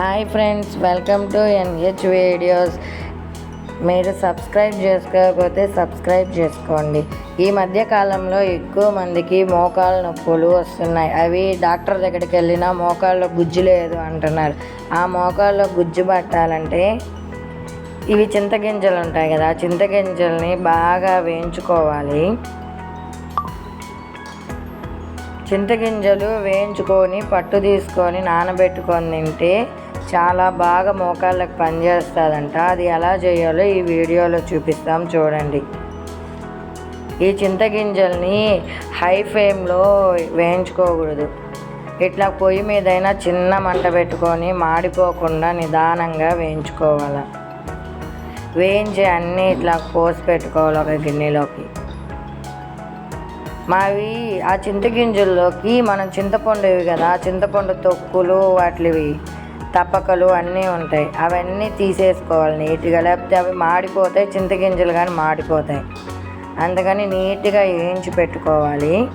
Hi friends welcome to NH videos. మీరు subscribe చేసుకోకపోతే subscribe చేసుకోండి. ఈ మధ్య కాలంలో ఎక్కువ మందికి మోకాళ్ళ నొప్పులు వస్తున్నాయి. అవి డాక్టర్ దగ్గరికి వెళ్ళినా మోకాళ్ళలో గుజ్జు లేదు అంటున్నారు. ఆ మోకాళ్ళలో గుజ్జు పట్టాలంటే ఇవి చింతగింజలు ఉంటాయి కదా చింతగింజల్ని బాగా వేయించుకోవాలి. చింతగింజలు వేయించుకొని పట్టు తీసుకొని నానబెట్టుకొని తింటే చాలా బాగా మోకాళ్ళకి పనిచేస్తుందంట. అది ఎలా చేయాలో ఈ వీడియోలో చూపిస్తాం చూడండి. ఈ చింతగింజల్ని హై ఫ్లేమ్లో వేయించుకోకూడదు. ఇట్లా పొయ్యి మీదైనా చిన్న మంట పెట్టుకొని మాడిపోకుండా నిదానంగా వేయించుకోవాలి. వేయించి అన్నీ ఇట్లా పోసి పెట్టుకోవాలి ఒక గిన్నెలోకి. మావి ఆ చింతగింజల్లోకి మనం చింతపండు ఇవి కదా ఆ చింతపండు తొక్కులు వాటివి తప్పకలు అన్నీ ఉంటాయి. అవన్నీ తీసేసుకోవాలి. నీట్గా లేకపోతే అవి మాడిపోతాయి. చింతగింజలు కానీ మాడిపోతాయి. అందుకని నీట్గా వేయించి పెట్టుకోవాలి.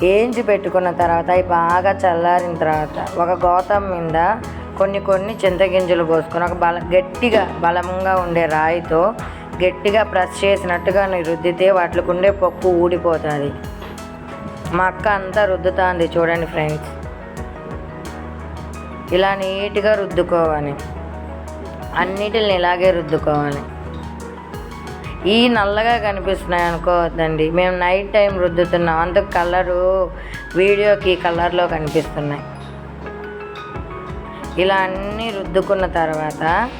వేయించి పెట్టుకున్న తర్వాత అవి బాగా చల్లారిన తర్వాత ఒక గోతం మీద కొన్ని కొన్ని చింతగింజలు పోసుకొని ఒక బల గట్టిగా బలంగా ఉండే రాయితో గట్టిగా ప్రెస్ చేసినట్టుగా రుద్దితే వాటికి ఉండే పప్పు ఊడిపోతుంది. మా అక్క అంతా రుద్దుతుంది. చూడండి ఫ్రెండ్స్. ఇలా నీట్గా రుద్దుకోవాలి. అన్నిటిని ఇలాగే రుద్దుకోవాలి. ఈ నల్లగా కనిపిస్తున్నాయి అనుకోవద్దండి మేము నైట్ టైం రుద్దుతున్నాం. అందుకు కలరు వీడియోకి కలర్లో కనిపిస్తున్నాయి. ఇలా అన్నీ రుద్దుకున్న తర్వాత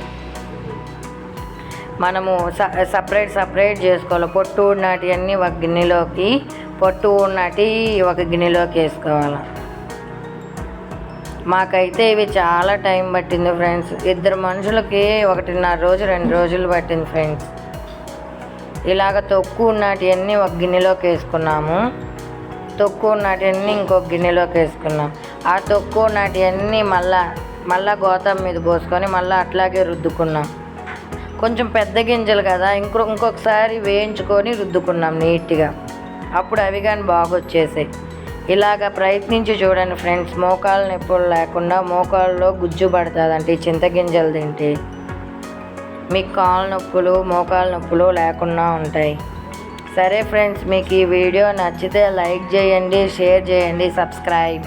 మనము సపరేట్ సపరేట్ చేసుకోవాలి. పొట్టు ఉన్నటి అన్నీ ఒక గిన్నెలోకి పొట్టు ఉన్నటి ఒక గిన్నెలోకి వేసుకోవాలి. మాకైతే ఇవి చాలా టైం పట్టింది ఫ్రెండ్స్. ఇద్దరు మనుషులకి ఒకటిన్నర రోజు రెండు రోజులు పట్టింది ఫ్రెండ్స్. ఇలాగ తొక్కు ఉన్నటివన్నీ ఒక గిన్నెలోకి వేసుకున్నాము. తొక్కు ఉన్నటివన్నీ ఇంకొక గిన్నెలోకి వేసుకున్నాం. ఆ తొక్కు ఉన్నటివన్నీ మళ్ళా మళ్ళా గోతం మీద పోసుకొని మళ్ళీ అట్లాగే రుద్దుకున్నాం. కొంచెం పెద్ద గింజలు కదా ఇంకో ఇంకొకసారి వేయించుకొని రుద్దుకున్నాం నీట్గా. అప్పుడు అవి కానీ బాగా వచ్చేసాయి ఇలాగ ప్రయత్నించి చూడండి ఫ్రెండ్స్ మోకాళ్ళ నొప్పులు లేకుండా మోకాళ్ళలో గుజ్జు పడుతుంది చింతగింజలు తింటే. మీకు కాళ్ళ నొప్పులు మోకాళ్ళ నొప్పులు లేకుండా ఉంటాయి. సరే ఫ్రెండ్స్ మీకు ఈ వీడియో నచ్చితే లైక్ చేయండి షేర్ చేయండి సబ్స్క్రైబ్.